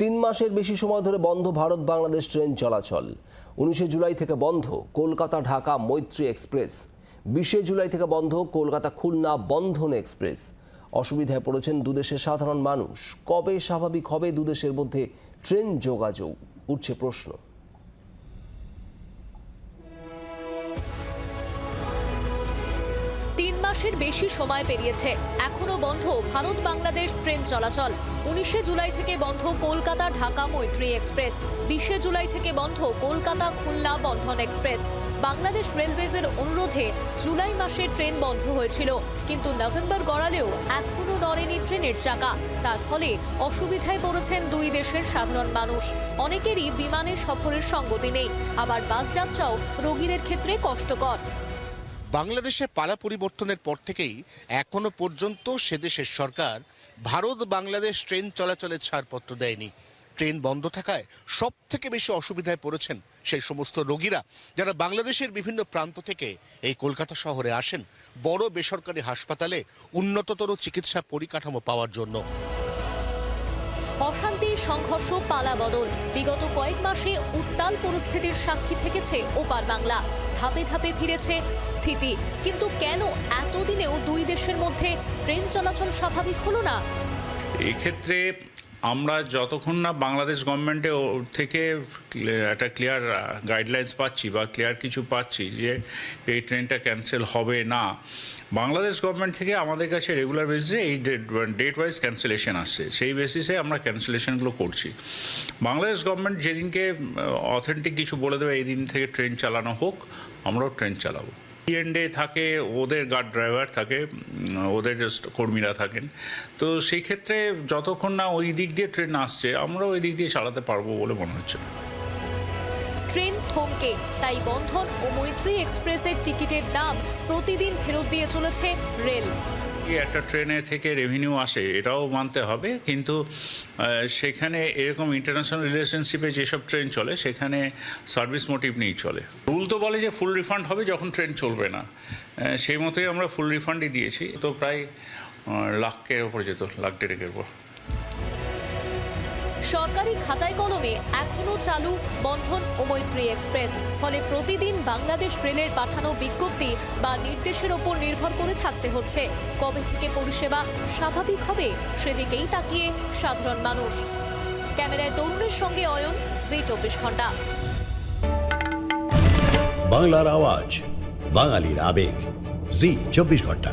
তিন মাসের বেশি সময় ধরে বন্ধ ভারত বাংলাদেশ ট্রেন চলাচল। উনিশে জুলাই থেকে বন্ধ কলকাতা ঢাকা মৈত্রী এক্সপ্রেস। বিশে জুলাই থেকে বন্ধ কলকাতা খুলনা বন্ধন এক্সপ্রেস। অসুবিধায় পড়েছেন দুদেশের সাধারণ মানুষ। কবে স্বাভাবিক হবে দুদেশের মধ্যে ট্রেন যোগাযোগ? উঠছে প্রশ্ন। তিন মাসের বেশি সময় পেরিয়েছে। এখনও বন্ধ ভারত বাংলাদেশ ট্রেন চলাচল। উনিশে জুলাই থেকে বন্ধ কলকাতা ঢাকা মৈত্রী এক্সপ্রেস। বিশে জুলাই থেকে বন্ধ কলকাতা খুলনা বন্ধন এক্সপ্রেস। বাংলাদেশ রেলওয়েজের অনুরোধে জুলাই মাসে ট্রেন বন্ধ হয়েছিল, কিন্তু নভেম্বর গড়ালেও এখনও নড়েনি ট্রেনের চাকা। তার ফলে অসুবিধায় পড়েছেন দুই দেশের সাধারণ মানুষ। অনেকেরই বিমানে সফরের সঙ্গতি নেই। আবার বাস যাত্রাও রোগীদের ক্ষেত্রে কষ্টকর। বাংলাদেশে পালা পরিবর্তনের পর থেকেই এখনও পর্যন্ত সে দেশের সরকার ভারত বাংলাদেশ ট্রেন চলাচলের ছাড়পত্র দেয়নি। ট্রেন বন্ধ থাকায় সব থেকে বেশি অসুবিধায় পড়েছেন সেই সমস্ত রোগীরা যারা বাংলাদেশের বিভিন্ন প্রান্ত থেকে এই কলকাতা শহরে আসেন। বড় বেসরকারি হাসপাতালে উন্নততর চিকিৎসা পরিকাঠামো পাওয়ার জন্য। অশান্তির সংঘর্ষ পালা বদল। বিগত কয়েক মাসে উত্তাল পরিস্থিতির সাক্ষী থেকেছে ওপার বাংলা। ধাপে ধাপে ফিরেছে স্থিতি। কিন্তু কেন এতদিনেও দুই দেশের মধ্যে ট্রেন চলাচল স্বাভাবিক হলো না? এক্ষেত্রে আমরা যতক্ষণ না বাংলাদেশ গভর্নমেন্টে থেকে একটা ক্লিয়ার গাইডলাইন্স পাচ্ছি বা ক্লিয়ার কিছু পাচ্ছি যে এই ট্রেনটা ক্যান্সেল হবে না বাংলাদেশ গভর্নমেন্ট থেকে আমাদের কাছে রেগুলার বেসিসে এই ডেট ওয়াইজ ক্যান্সেলেশন আসছে। সেই বেসিসে আমরা ক্যান্সেলেশনগুলো করছি। বাংলাদেশ গভর্নমেন্ট যেদিনকে অথেন্টিক কিছু বলে দেবে, এই দিন থেকে ট্রেন চালানো হোক, আমরাও ট্রেন চালাবো। এন্ডে থাকে, ওদের গার্ড ড্রাইভার থাকে ওদের কর্মীরা থাকেন। তো সেই ক্ষেত্রে যতক্ষণ না ওই দিক দিয়ে ট্রেন আসছে আমরা ওই দিক দিয়ে চালাতে পারব বলে মনে হচ্ছে না। ট্রেন থমকে, তাই বন্ধন ও মৈত্রী এক্সপ্রেসের টিকিটের দাম প্রতিদিন ফেরত দিয়ে চলেছে রেল। একটা ট্রেনে থেকে রেভিনিউ আসে, এটাও মানতে হবে। কিন্তু সেখানে এরকম ইন্টারন্যাশনাল রিলেশনশিপে যেসব ট্রেন চলে, সেখানে সার্ভিস মোটিভ নিয়েই চলে। রুল তো বলে যে ফুল রিফান্ড হবে যখন ট্রেন চলবে না। সেই মতোই আমরা ফুল রিফান্ডই দিয়েছি। তো প্রায় লাখের ওপর যেত, লাখ ডেরেকের উপর। সরকারি খাতায় কলমে এখনও চালু বন্ধন ও মৈত্রী এক্সপ্রেস। ফলে প্রতিদিন বাংলাদেশ রেলের পাঠানো বিজ্ঞপ্তি বা নির্দেশের ওপর নির্ভর করে থাকতে হচ্ছে। কবে থেকে পরিষেবা স্বাভাবিক হবে সেদিকেই তাকিয়ে সাধারণ মানুষ। ক্যামেরায় তরুণের সঙ্গে অয়ন, জি চব্বিশ ঘণ্টা। বাংলার আওয়াজ, বাঙালির আবেগ, জি চব্বিশ ঘণ্টা।